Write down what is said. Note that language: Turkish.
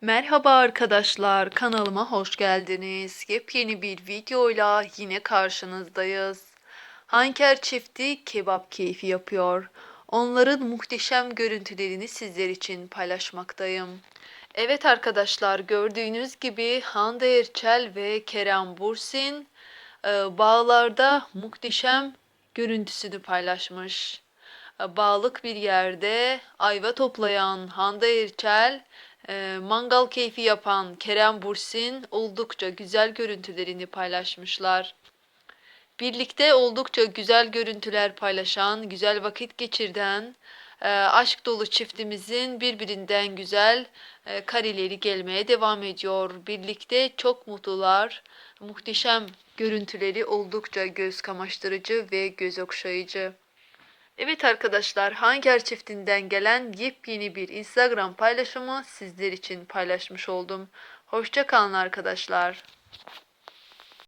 Merhaba arkadaşlar, kanalıma hoş geldiniz. Yepyeni bir videoyla yine karşınızdayız. Hanker çifti kebap keyfi yapıyor. Onların muhteşem görüntülerini sizler için paylaşmaktayım. Evet arkadaşlar, gördüğünüz gibi Hande Erçel ve Kerem Bürsin e, bağlarda muhteşem görüntüsünü paylaşmış. E, Bağlık bir yerde ayva toplayan Hande Erçel, e, mangal keyfi yapan Kerem Bürsin oldukça güzel görüntülerini paylaşmışlar. Birlikte oldukça güzel görüntüler paylaşan, güzel vakit geçirden, e, aşk dolu çiftimizin birbirinden güzel e, kareleri gelmeye devam ediyor. Birlikte çok mutlular, muhteşem görüntüleri oldukça göz kamaştırıcı ve göz okşayıcı. Evet arkadaşlar, Hanger çiftinden gelen yepyeni bir Instagram paylaşımı sizler için paylaşmış oldum. Hoşça kalın arkadaşlar.